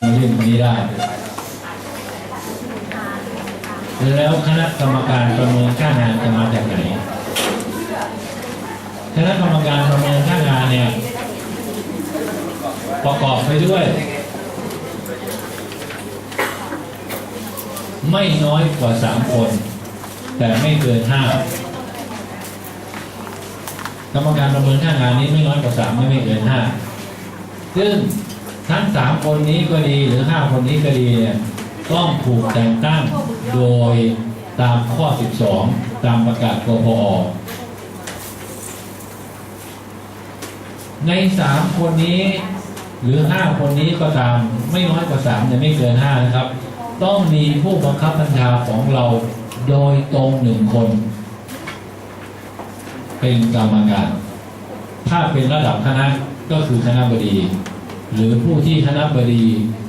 มาเล่นตรงนี้ได้ แล้วคณะกรรมการประเมินค่างานจะมาจากไหน คณะกรรมการประเมินค่างานเนี่ยประกอบไปด้วย ไม่น้อยกว่าสามคน แต่ไม่เกินห้ากรรมการประเมินค่างานนี้ไม่น้อยกว่าสามไม่เกินห้าซึ่ง ทั้งสามคนนี้ก็ดีหรือห้าคนนี้ก็ดีเนี่ยต้องถูกแต่งตั้งโดยตามข้อ 12 ตามประกาศกพอในสามคนนี้หรือห้าคนนี้ก็ตามไม่น้อยกว่าสามจะไม่เกินห้านะครับ ต้องมีผู้บังคับบัญชาของเราโดยตรงหนึ่งคน เป็นกรรมการ ถ้าเป็นระดับคณะก็คือคณะบดี หรือผู้ที่คณะบดี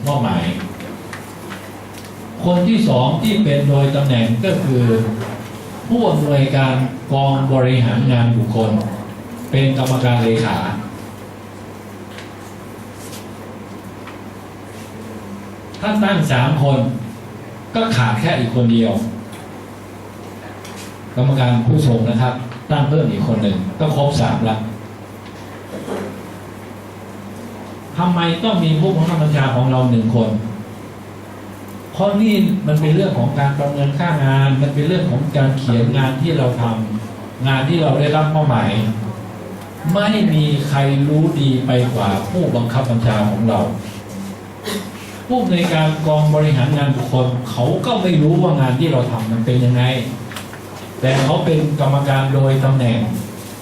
มอบหมาย คนที่สองที่เป็นโดยตำแหน่งก็คือ ผู้อำนวยการกองบริหารงานบุคคล เป็นกรรมการเลขาถ้านตั้งสามคน ก็ขาดแค่อีกคนเดียว กรรมการผู้ชมนะครับ ตั้งเพิ่มอีกคนหนึ่งก็ครบสามละ ทำไมต้องมีผู้บังคับบัญชาของเราหนึ่งคน เพราะนี่มันเป็นเรื่องของการประเมินค่างาน มันเป็นเรื่องของการเขียนงานที่เราทำงานที่เราได้รับมอบหมาย ไม่มีใครรู้ดีไปกว่าผู้บังคับบัญชาของเรา ผู้ในการกองบริหารงานบุคคล เขาก็ไม่รู้ว่างานที่เราทำมันเป็นยังไง แต่เขาเป็นกรรมการโดยตำแหน่ง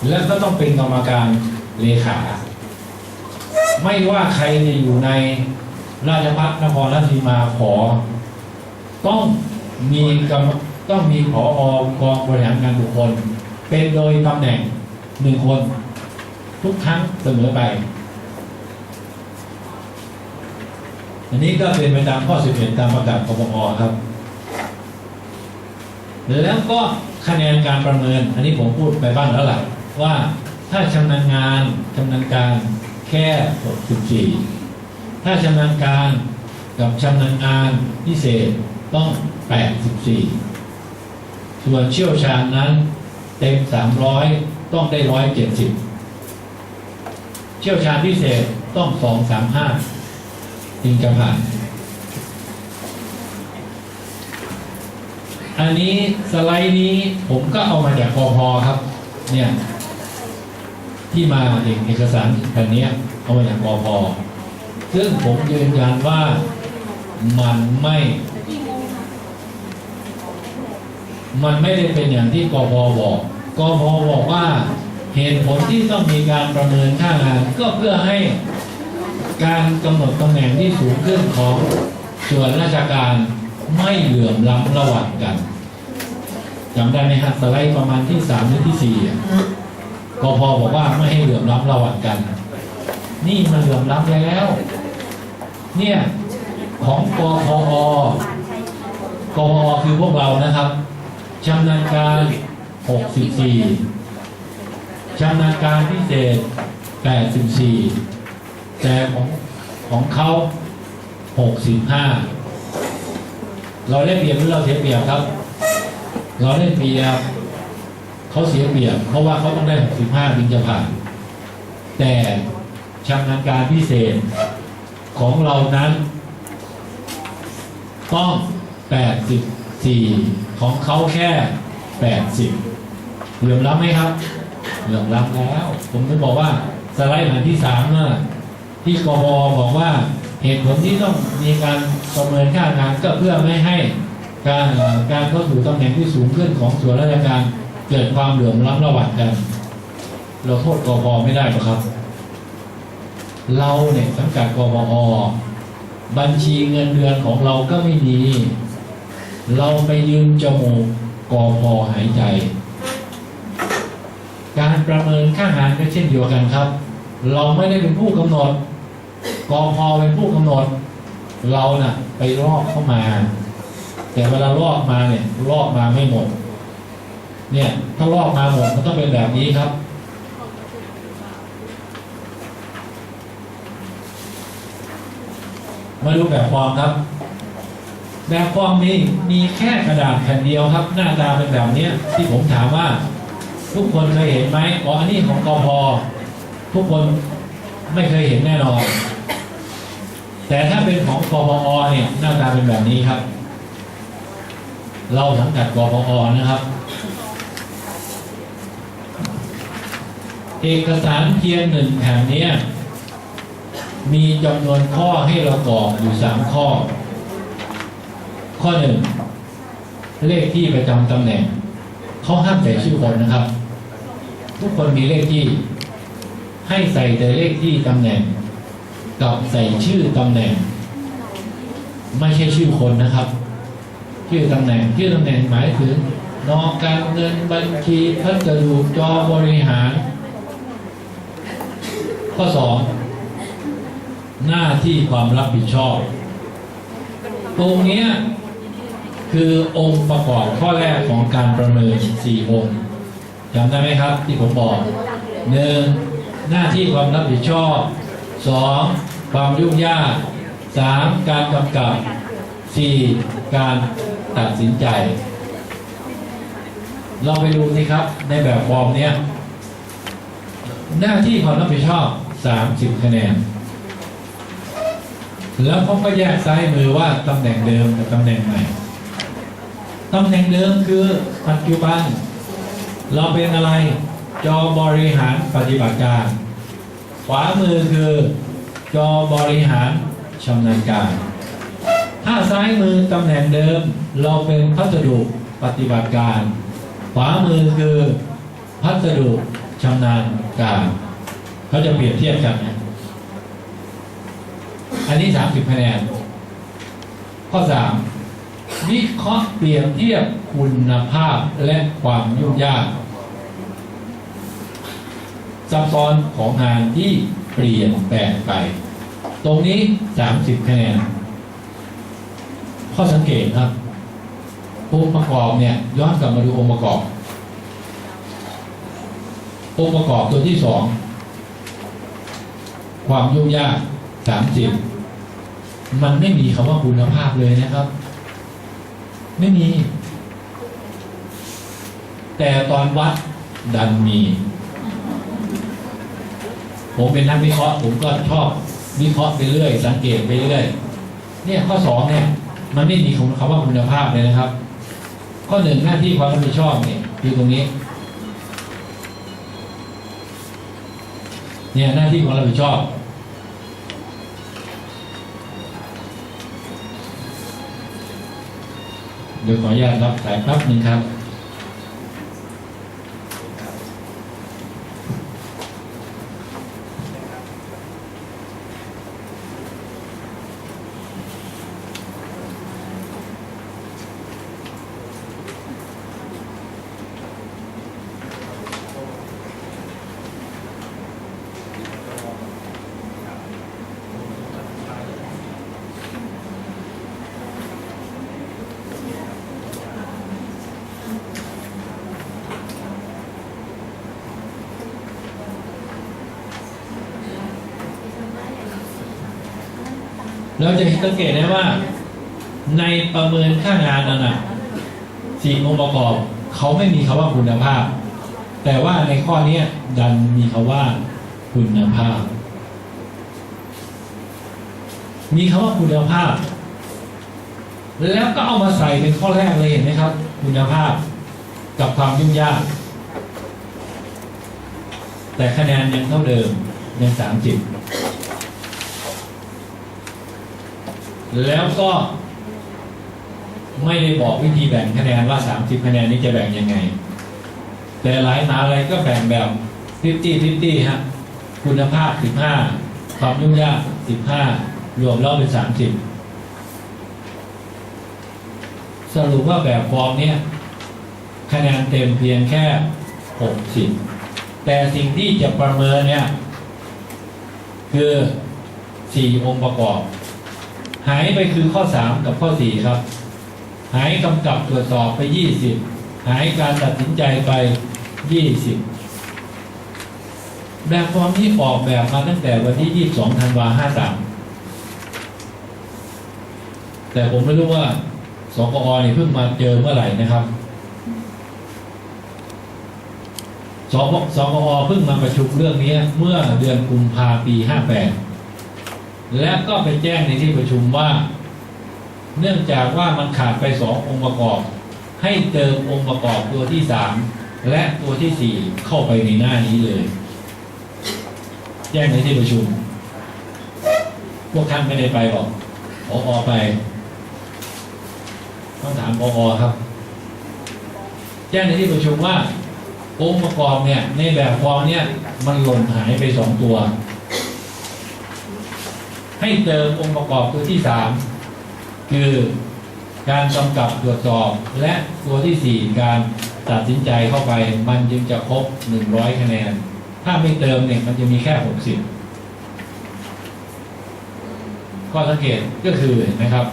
และก็ต้องเป็นกรรมการเลขา ไม่ว่าใครจะอยู่ในราชพัฒนครราชสีมาขอ ต้องมีกรต้องมีผออกองบริหารงานบุคคล เป็นโดยตำแหน่งหนึ่งคน ทุกครั้งเสมอไป อันนี้ก็เป็นไปตามข้อ 11 ตามประกาศกปปครับ แล้วก็คะแนนการประเมิน อันนี้ผมพูดไปบ้างแล้วแหละว่าถ้าชำนาญงานชำนาญการ แค่64 ถ้าชำนาญการกับชำนาญงานพิเศษต้อง 84 ส่วนเชี่ยวชาญนั้นเต็ม 300 ต้องได้ 170 เชี่ยวชาญพิเศษต้อง 235 จึงจะผ่าน อันนี้สไลด์นี้ผมก็เอามาจากพอพอครับ เนี่ย ที่มาเอกเอกสารแผ่นนี้เอามาจากพอพอซึ่งผมยืนยันว่ามันไม่ มันไม่ได้เป็นอย่างที่กพบอกกพบอกว่าเหตุผลที่ต้องมีการประเมินค่างาน ก็เพื่อให้การกำหนดตำแหน่งที่สูงขึ้นของส่วนราชการไม่เหลื่อมล้ำระหว่างกันจำได้ไหมฮะสไลด์ประมาณที่สามหรือที่สี่อะ กพบอกว่าไม่ให้เหลื่อมล้ำระหว่างกัน นี่มันเหลื่อมล้ำแล้ว เนี่ยของกพอกพคือพวกเรานะครับชำนาญการ 64ชำนาญการพิเศษ 84 แต่ของของเขา 65 เราได้เปรียบหรือเราเสียเปรียบครับ เราได้เปรียบ เขาเสียเปรียบเพราะว่าเขาต้องได้ 65ถึงจะผ่าน แต่ชำนาญการพิเศษของเรานั้น ต้อง 84 ของเขาแค่ 80 เหลื่อมล้ำไหมครับ เหลื่อมล้ำแล้ว ผมจะบอกว่าสไลด์หน้าที่สามน่ะที่กบบอกว่าเหตุผลที่ต้องมีการประเมินค่างานก็เพื่อไม่ให้การการเข้าสู่ตำแหน่งที่สูงขึ้นของส่วนราชการ เกิดความเหลื่อมล้ำระหว่างกัน เราโทษกบไม่ได้หรอกครับ เราเนี่ยสังกัดกบอบัญชีเงินเดือนของเราก็ไม่มี เราไปยืมจมูกกพหายใจ การประเมินค่างานก็เช่นเดียวกันครับ เราไม่ได้เป็นผู้กำหนดกพเป็นผู้กำหนด เราน่ะ ไปลอกเข้ามา แต่เวลาลอกมาเนี่ยลอกมาไม่หมด เนี่ย ถ้าลอกมาหมดมันต้องเป็นแบบนี้ครับ มาดูแบบฟอร์มครับ แบบฟอร์มนี้มีแค่กระดาษแผ่นเดียวครับ หน้าตาเป็นแบบนี้ที่ผมถามว่า ทุกคนเคยเห็นไหมอ๋ออันนี้ของกอพอทุกคนไม่เคยเห็นแน่นอน แต่ถ้าเป็นของกพอเนี่ยหน้าตาเป็นแบบนี้ครับ เราสังกัดกพอนะครับ เอกสารเพียงหนึ่งแผ่นนี้มีจำนวนข้อให้เรากรอกอยู่สามข้อ ข้อหนึ่งเลขที่ประจำตำแหน่งเขาห้ามใส่ชื่อคนนะครับ ทุกคนมีเลขที่ ให้ใส่แต่เลขที่ตำแหน่ง กับใส่ชื่อตำแหน่ง ไม่ใช่ชื่อคนนะครับ ชื่อตำแหน่งชื่อตำแหน่งหมายถึงนอกการเงินบัญชีพัสดุจอบริหาร ข้อสองหน้าที่ความรับผิดชอบ ตรงเนี้ยคือองค์ประกอบข้อแรกของการประเมินสี่องค์จำได้ไหมครับ ที่ผมบอกหนึ่งหน้าที่ความรับผิดชอบสองความยุ่งยากสามการกำกับสี่การตัดสินใจ เราไปดูสิครับในแบบฟอร์มเนี้ย หน้าที่ความรับผิดชอบ 30 คะแนน แล้วเขาก็แยกซ้ายมือว่าตำแหน่งเดิมกับตำแหน่งใหม่ตำแหน่งเดิมคือปัจจุบัน เราเป็นอะไรจอบริหารปฏิบัติการ ขวามือคือจอบริหารชำนาญการ ถ้าซ้ายมือตำแหน่งเดิม เราเป็นพัสดุปฏิบัติการ ขวามือคือพัสดุ ชำนาญการเขาจะเปรียบเทียบกันนะอันนี้30คะแนน ข้อ3วิเคราะห์เปรียบเทียบคุณภาพและความยุ่งยากซับซ้อนของงานที่เปลี่ยนแปลงไป ตรงนี้30คะแนน ข้อสังเกตครับองค์ประกอบเนี่ยย้อนกลับมาดูองค์ประกอบ องค์ประกอบตัวที่สองความยุ่งยากสามสิบมันไม่มีคำว่าคุณภาพเลยนะครับ ไม่มี แต่ตอนวัดดันมี ผมเป็นนักวิเคราะห์ผมก็ชอบวิเคราะห์ไปเรื่อย สังเกตไปเรื่อยเนี่ยข้อสองเนี่ยมันไม่มีคำว่าคุณภาพเลยนะครับ ข้อหนึ่งหน้าที่ความรับผิดชอบเนี่ยคือตรงนี้ เนี่ยหน้าที่ของเราผิดชอบเดี๋ยวขออนุญาตรับสายแป๊บหนึ่งครับ เราจะสังเกตได้ว่า ในประเมินค่างานนั้นนะสี่องค์ประกอบเขาไม่มีคำว่าคุณภาพ แต่ว่าในข้อเนี้ยดันมีคำว่าคุณภาพ มีคำว่าคุณภาพ แล้วก็เอามาใส่เป็นข้อแรกเลยเห็นไหมครับ คุณภาพกับความยุ่งยาก แต่คะแนนยังเท่าเดิมยังสามสิบ แล้วก็ไม่ได้บอกวิธีแบ่งคะแนนว่า 30 คะแนนนี้จะแบ่งยังไง แต่หลายมหาอะไรก็แบ่งแบบ50 50ฮะคุณภาพ 15 ความยุ่งยาก 15 รวมแล้วเป็น 30 สรุปว่าแบบฟอร์มเนี้ยคะแนนเต็มเพียงแค่ 60 แต่สิ่งที่จะประเมินเนี่ย คือ 4 องค์ประกอบ หายไปคือข้อ3กับข้อ4ครับ หายกำกับตรวจสอบไป20หายการตัดสินใจไป20แบบฟอร์มที่ออกแบบมาตั้งแต่วันที่22ธันวา53แต่ผมไม่รู้ว่าสกอเนี่ยเพิ่งมาเจอเมื่อไหร่นะครับสกสกอเพิ่งมาประชุมเรื่องนี้เมื่อเดือนกุมภาปีห้าแปด และก็ไปแจ้งในที่ประชุมว่า เนื่องจากว่ามันขาดไปสององค์ประกอบ ให้เติมองค์ประกอบตัวที่สามและตัวที่สี่เข้าไปในหน้านี้เลย แจ้งในที่ประชุม พวกท่านไม่ได้ไปหรอกพออไป ต้องถามพออครับ แจ้งในที่ประชุมว่าองค์ประกอบเนี่ยในแบบฟอร์มเนี่ยมันหล่นหายไปสองตัว ให้เติมองค์ประกอบตัวที่สามคือการกำกับตรวจสอบ และตัวที่สี่การตัดสินใจเข้าไป มันจึงจะครบหนึ่งร้อยคะแนน ถ้าไม่เติมเนี่ยมันจะมีแค่หกสิบข้อสังเกตก็คือนะครับ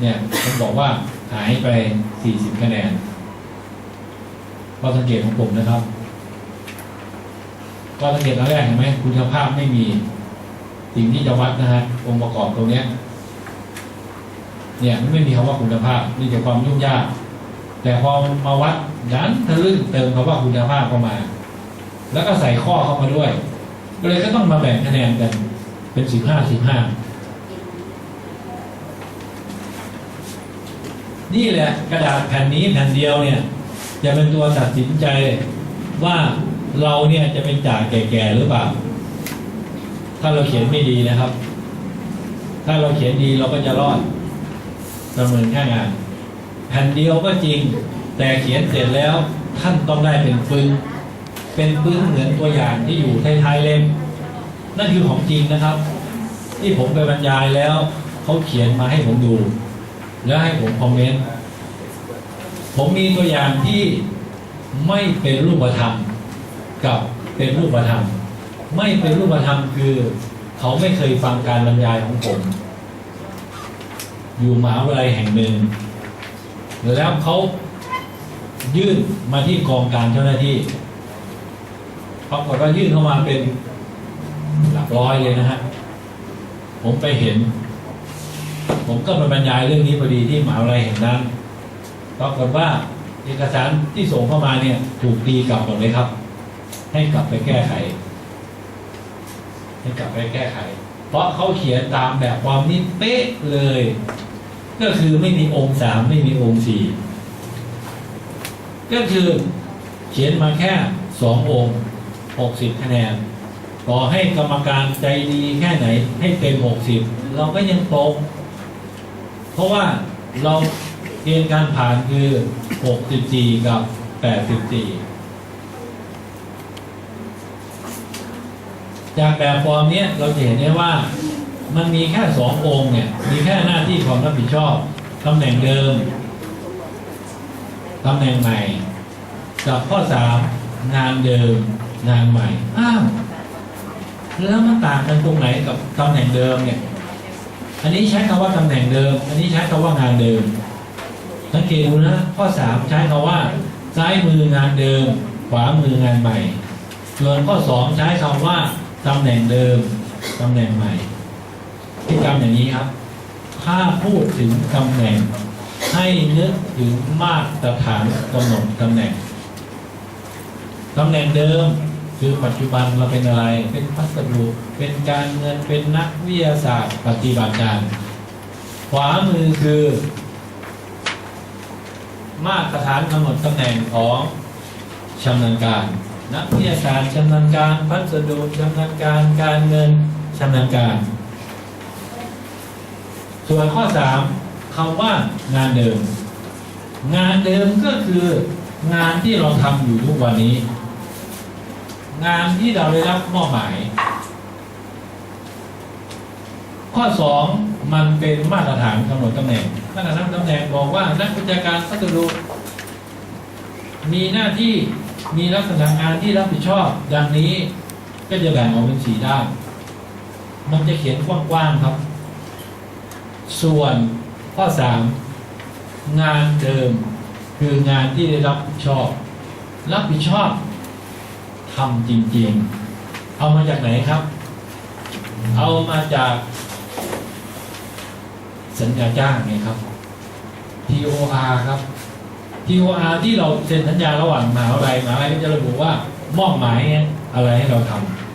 เนี่ยผมบอกว่าหายไปสี่สิบคะแนนข้อสังเกตของผมนะครับข้อสังเกตอันแรกเห็นไหมคุณภาพไม่มี สิ่งที่จะวัดนะฮะองค์ประกอบตรงเนี้ยเนี่ยมันไม่มีคำว่าคุณภาพมีแต่ความยุ่งยาก แต่พอมาวัดดันทะลึ่งเติมคำว่าคุณภาพเข้ามา แล้วก็ใส่ข้อเข้ามาด้วยก็เลยก็ต้องมาแบ่งคะแนนกันเป็นสิบห้าสิบห้านี่แหละกระดาษแผ่นนี้แผ่นเดียวเนี่ยจะเป็นตัวตัดสินใจว่าเราเนี่ยจะเป็นจ่าแก่ๆหรือเปล่า ถ้าเราเขียนไม่ดีนะครับ ถ้าเราเขียนดีเราก็จะรอดประเมินค่างาน แผ่นเดียวก็จริง แต่เขียนเสร็จแล้วท่านต้องได้เป็นปึ้งเป็นปึ้งเหมือนตัวอย่างที่อยู่ท้ายๆเล่มนั่นคือของจริงนะครับ ที่ผมไปบรรยายแล้วเขาเขียนมาให้ผมดู แล้วให้ผมคอมเมนต์ผมมีตัวอย่างที่ไม่เป็นรูปธรรมกับเป็นรูปธรรม ไม่เป็นรูปธรรมคือ เขาไม่เคยฟังการบรรยายของผม อยู่มหาวิทยาลัยแห่งหนึ่งแล้วเขายื่นมาที่กองการเจ้าหน้าที่ปรากฏว่ายื่นเข้ามาเป็นหลักร้อยเลยนะฮะ ผมไปเห็น ผมก็ไปบรรยายเรื่องนี้พอดีที่มหาวิทยาลัยแห่งนั้นปรากฏว่าเอกสารที่ส่งเข้ามาเนี่ย ถูกตีกลับหมดเลยครับ ให้กลับไปแก้ไข ให้กลับไปแก้ไข เพราะเขาเขียนตามแบบความนิ่เป๊ะเลย ก็คือไม่มีองค์สามไม่มีองค์สี่ก็คือเขียนมาแค่สององค์หกสิบคะแนนต่อให้กรรมการใจดีแค่ไหนให้เป็นหกสิบเราก็ยังตกเพราะว่าเราเกณฑ์การผ่านคือ 64 กับ 84 จากแบบฟอร์มเนี้ยเราจะเห็นได้ว่ามันมีแค่สององค์เนี่ยมีแค่หน้าที่ความรับผิดชอบตำแหน่งเดิมตำแหน่งใหม่กับข้อสามงานเดิมงานใหม่อ้าวแล้วมันต่างกันตรงไหนกับตำแหน่งเดิมเนี่ย อันนี้ใช้คำว่าตำแหน่งเดิม อันนี้ใช้คำว่างานเดิม สังเกตดูนะข้อสามใช้คำว่า ซ้ายมืองานเดิม ขวามืองานใหม่ส่วนข้อสองใช้คำว่า ตำแหน่งเดิมตำแหน่งใหม่พฤติกรรมอย่างนี้ครับ ถ้าพูดถึงตำแหน่ง ให้นึกถึงมาตรฐานกำหนดตำแหน่งตำแหน่งเดิมคือปัจจุบันเราเป็นอะไร เป็นพัสดุเป็นการเงิน เป็นนักวิทยาศาสตร์ ปฏิบัติการ ขวามือคือ มาตรฐานกำหนดตำแหน่งของชำนาญการ นักวิทยาศาสตร์ชำนาญการพัสดุชำนาญการการเงินชำนาญการ ส่วนข้อสามคำว่างานเดิม งานเดิมก็คืองานที่เราทำอยู่ทุกวันนี้ งานที่เราได้รับมอบหมาย ข้อสองมันเป็นมาตรฐานกำหนดตำแหน่งมาตรฐานตำแหน่งบอกว่านักวิชาการพัสดุมีหน้าที่ มีลักษณะงานที่รับผิดชอบดังนี้ก็จะแบ่งออกเป็นสี่ด้าน มันจะเขียนกว้างๆครับ ส่วนข้อสามงานเดิมคืองานที่ได้รับผิดชอบ รับผิดชอบทำจริงๆ เอามาจากไหนครับ เอามาจาก สัญญาจ้างไงครับ TOR ครับ TOR ที่เราเซ็นสัญญาระหว่างมหาวิทยาลัยมหาวิทยาลัยก็จะระบุว่ามอบหมายอะไรให้เราทำ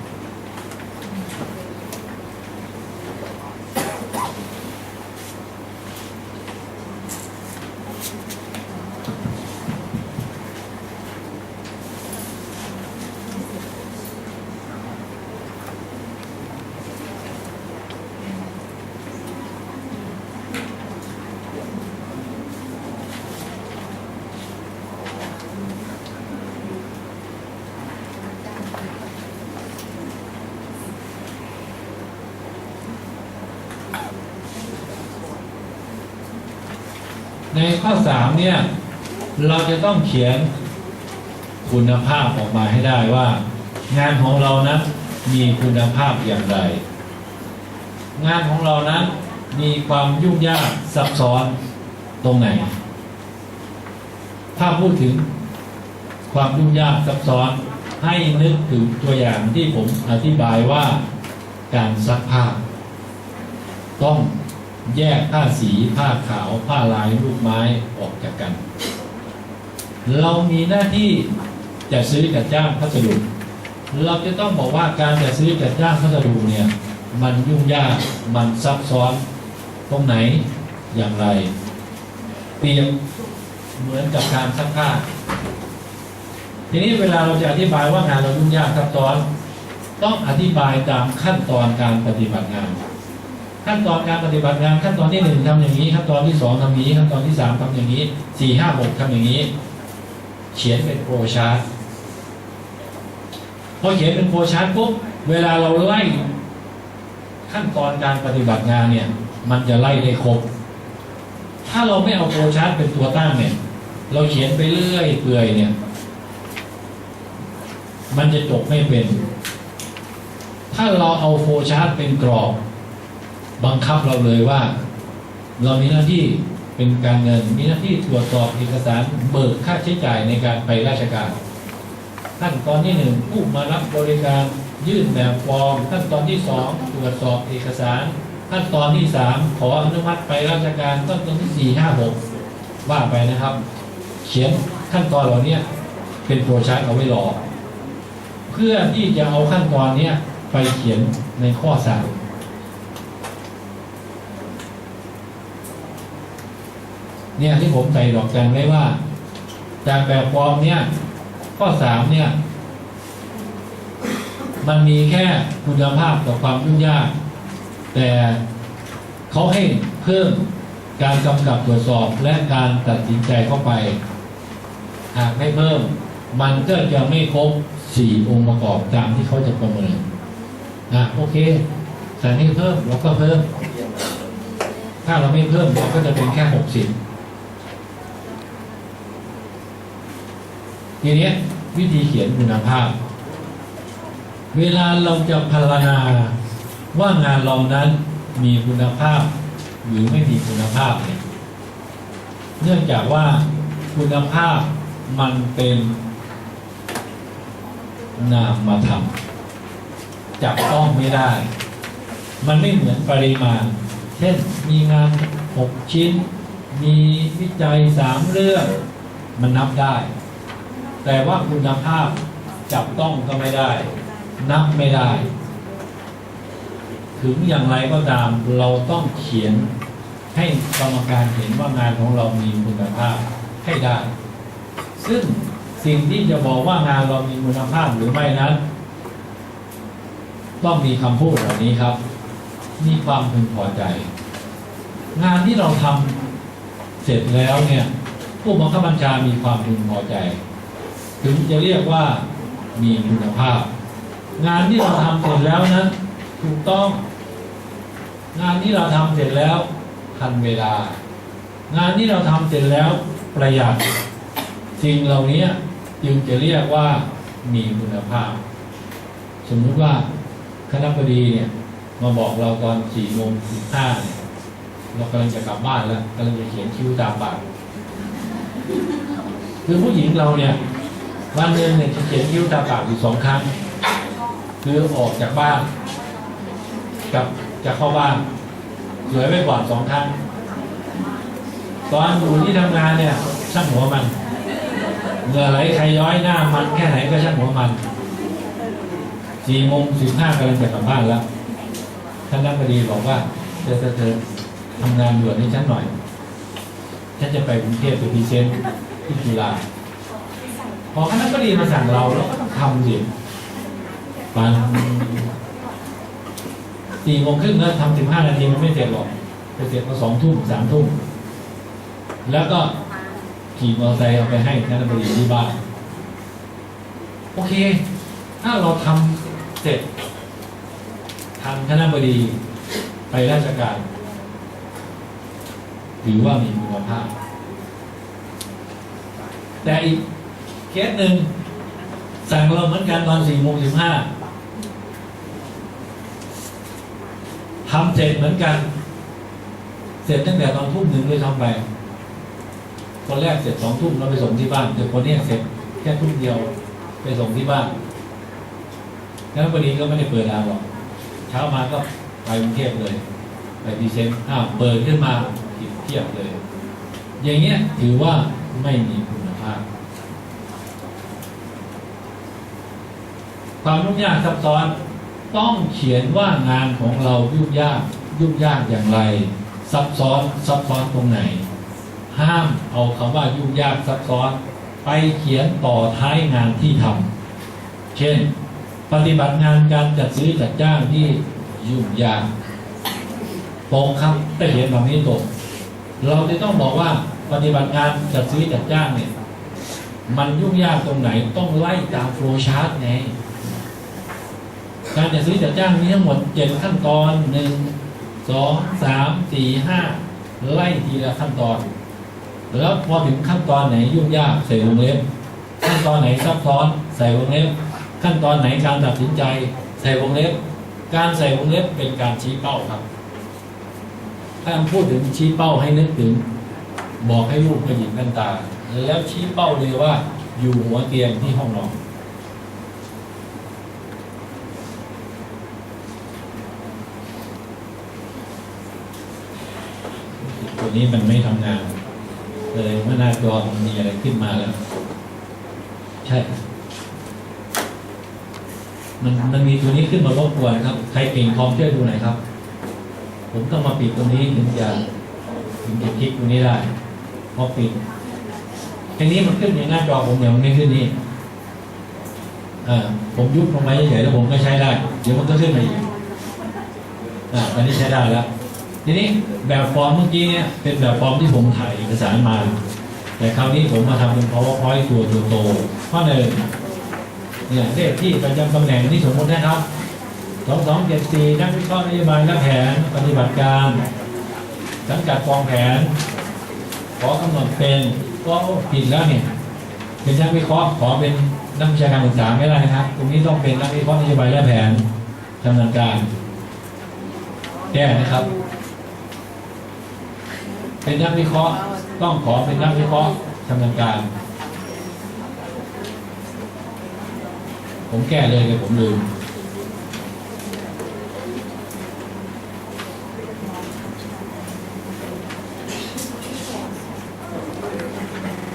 ในข้อสามเนี่ยเราจะต้องเขียนคุณภาพออกมาให้ได้ว่า งานของเรานั้นมีคุณภาพอย่างไร งานของเรานั้นมีความยุ่งยากซับซ้อนตรงไหน ถ้าพูดถึงความยุ่งยากซับซ้อนให้นึกถึงตัวอย่างที่ผมอธิบายว่าการซักผ้าต้อง แยกผ้าสี ผ้าขาว ผ้าลายลูกไม้ออกจากกัน เรามีหน้าที่จะซื้อจัดจ้างพัสดุเราจะต้องบอกว่าการจะซื้อจัดจ้างพัสดุเนี่ย มันยุ่งยากมันซับซ้อนตรงไหนอย่างไร เปรียบเหมือนกับการซักผ้าทีนี้เวลาเราจะอธิบายว่างานเรายุ่งยากซับซ้อน ต้องอธิบายตามขั้นตอนการปฏิบัติงาน ขั้นตอนการปฏิบัติงานขั้นตอนที่หนึ่งทำอย่างนี้ ขั้นตอนที่สองทำนี้ ขั้นตอนที่สามทำอย่างนี้สี่ห้าหกทำอย่างนี้ เขียนเป็นโปรชาร์ตพอเขียนเป็นโปรชาร์ตปุ๊บเวลาเราไล่ ขั้นตอนการปฏิบัติงานเนี่ย มันจะไล่ได้ครบ ถ้าเราไม่เอาโปรชาร์ตเป็นตัวตั้งเนี่ย เราเขียนไปเรื่อยเปื่อยเนี่ย มันจะจบไม่เป็น ถ้าเราเอาโฟชาร์ตเป็นกรอบ บังคับเราเลยว่า เรามีหน้าที่เป็นการเงิน มีหน้าที่ตรวจสอบเอกสารเบิกค่าใช้จ่ายในการไปราชการขั้นตอนที่หนึ่งผู้มารับบริการยื่นแบบฟอร์มขั้นตอนที่สองตรวจสอบเอกสารขั้นตอนที่สามขออนุมัติไปราชการขั้นตอนที่สี่ห้าหกว่าไปนะครับ เขียนขั้นตอนเหล่านี้เป็นโปรชาร์ตเอาไว้รอเพื่อที่จะเอาขั้นตอนนี้ไปเขียนในข้อสา เนี่ยที่ผมใส่ดอกจันไว้ว่า จากแบบฟอร์มเนี่ย ข้อสามเนี่ย มันมีแค่คุณภาพกับความยุ่งยาก แต่เขาให้เพิ่มการกำกับตรวจสอบและการตัดสินใจเข้าไป หากไม่เพิ่ม มันก็จะไม่ครบสี่องค์ประกอบตามที่เขาจะประเมินนะโอเคแต่นี่เพิ่มเราก็เพิ่ม ถ้าเราไม่เพิ่มเราก็จะเป็นแค่หกสิบ ทีนี้วิธีเขียนคุณภาพ เวลาเราจะพรรณาว่างานเรานั้นมีคุณภาพ หรือไม่มีคุณภาพเนี่ยเนื่องจากว่าคุณภาพมันเป็นนามธรรมจับต้องไม่ได้ มันไม่เหมือนปริมาณ เช่น มีงานหกชิ้น มีวิจัยสามเรื่อง มันนับได้ แต่ว่าคุณภาพจับต้องก็ไม่ได้ นับไม่ได้ ถึงอย่างไรก็ตามเราต้องเขียนให้กรรมการเห็นว่างานของเรามีคุณภาพให้ได้ ซึ่งสิ่งที่จะบอกว่างานเรามีคุณภาพหรือไม่นั้น ต้องมีคำพูดเหล่านี้ครับ มีความพึงพอใจ งานที่เราทำเสร็จแล้วเนี่ย ผู้บังคับบัญชามีความพึงพอใจ ถึงจะเรียกว่ามีคุณภาพ งานที่เราทำเสร็จแล้วนั้นถูกต้อง งานที่เราทำเสร็จแล้วทันเวลา งานที่เราทำเสร็จแล้วประหยัดสิ่งเหล่านี้จึงจะเรียกว่ามีคุณภาพ สมมติว่าคณะบดีเนี่ยมาบอกเราตอนสี่โมงสิบห้าเนี่ยเรากำลังจะกลับบ้านแล้วกำลังจะเขียนคิ้วตามปากคือผู้หญิงเราเนี่ย วันหนึ่งเนี่ยจะเขียนคิ้วตาปากอยู่สองครั้ง คือออกจากบ้าน กับจะเข้าบ้านสวยไว้ก่อนสองครั้ง ตอนอยู่ที่ทำงานเนี่ยช่างหัวมันเหงื่อไหลใครย้อยหน้ามันแค่ไหนก็ช่างหัวมันสี่โมงสิบห้ากำลังจะกลับบ้านแล้วท่านนักบดีบอกว่าเธอเธอเธอทำงานด่วนให้ฉันหน่อย ฉันจะไปกรุงเทพไปพีเซนที่จุฬา พอคณะบดีมาสั่งเราเราก็ต้องทำสิปันสี่โมงครึ่งแล้วทำสิบห้านาทีมันไม่เสร็จหรอกไปเสร็จก็สองทุ่มสามทุ่มแล้วก็ขี่มอเตอร์ไซค์เอาไปให้คณะบดีที่บ้านโอเค ถ้าเราทำเสร็จทางคณะบดีไปราชการถือว่ามีคุณภาพ แต่อีก เคสหนึ่งสั่งเราเหมือนกันตอนสี่โมงสิบห้าทำเสร็จเหมือนกัน เสร็จตั้งแต่ตอนทุ่มหนึ่งเลยทำไปคนแรกเสร็จสองทุ่มเราไปส่งที่บ้านแต่คนนี้เสร็จแค่ทุ่มเดียวไปส่งที่บ้านแล้ววันนี้ก็ไม่ได้เปิดร้านหรอกเช้ามาก็ไปกรุงเทพเลย ไปพรีเซนอ้าวเปิดขึ้นมาผิดเทียบเลย อย่างเงี้ยถือว่าไม่มีคุณภาพ ความยุ่งยากซับซ้อนต้องเขียนว่างานของเรายุ่งยากยุ่งยากอย่างไร ซับซ้อนซับซ้อนตรงไหน ห้ามเอาคำว่ายุ่งยากซับซ้อน ไปเขียนต่อท้ายงานที่ทำเช่น ปฏิบัติงานการจัดซื้อจัดจ้างที่ยุ่งยากตรงครับแต่เขียนแบบนี้ตกเราจะต้องบอกว่าปฏิบัติงานจัดซื้อจัดจ้างเนี่ยมันยุ่งยากตรงไหนต้องไล่ตามโฟล์ชาร์ตไง การจัดซื้อจัดจ้างมีทั้งหมดเจ็ดขั้นตอนหนึ่งสองสามสี่ห้าไล่ทีละขั้นตอน แล้วพอถึงขั้นตอนไหนยุ่งยากใส่วงเล็บขั้นตอนไหนซับซ้อนใส่วงเล็บ ขั้นตอนไหนการตัดสินใจ ใส่วงเล็บ การใส่วงเล็บเป็นการชี้เป้าครับถ้าพูดถึงชี้เป้าให้นึกถึง บอกให้ลูกไปหยิบแว่นตา แล้วชี้เป้าเลยว่าอยู่หัวเตียงที่ห้องนอน ตัวนี้มันไม่ทำงาน เลยเมื่อหน้าจอมันมีอะไรขึ้นมาแล้ว ใช่ มันมันมีตัวนี้ขึ้นมารบกวนครับ ใครเก่งคอมช่วยดูหน่อยครับ ผมต้องมาปิดตรงนี้ถึงจะถึงจะคลิกตรงนี้ได้พอปิดทีนี้มันขึ้นในหน้าจอผมเนี่ยมันไม่ขึ้นนี่อ่าผมยุบลงมาเฉยๆแล้วผมก็ใช้ได้ เดี๋ยวมันก็ขึ้นมาอีกอ่าตอนนี้ใช้ได้แล้ว ทีนี้แบบฟอร์มเมื่อกี้เนี่ยเป็นแบบฟอร์มที่ผมถ่ายเอกสารมา แต่คราวนี้ผมมาทำเป็น powerpoint ตัวตัวโตๆข้อหนึ่งเนี่ยเลขที่ประจำตำแหน่งที่สมมตินะครับสองสองเจ็ดสี่นักวิเคราะห์นโยบายและแผนปฏิบัติการสังกัดกองแผน ขอกำหนดเป็นก็ผิดแล้วเนี่ยเป็นนักวิเคราะห์ขอเป็นนักวิชาการศึกษาไม่ได้นะครับ ตรงนี้ต้องเป็นนักวิเคราะห์นโยบายและแผนดำเนินการแก้นะครับ เป็นนักวิเคราะห์ต้องขอเป็นนักวิเคราะห์ทำนินการ ผมแก้เลยเลยผมลืม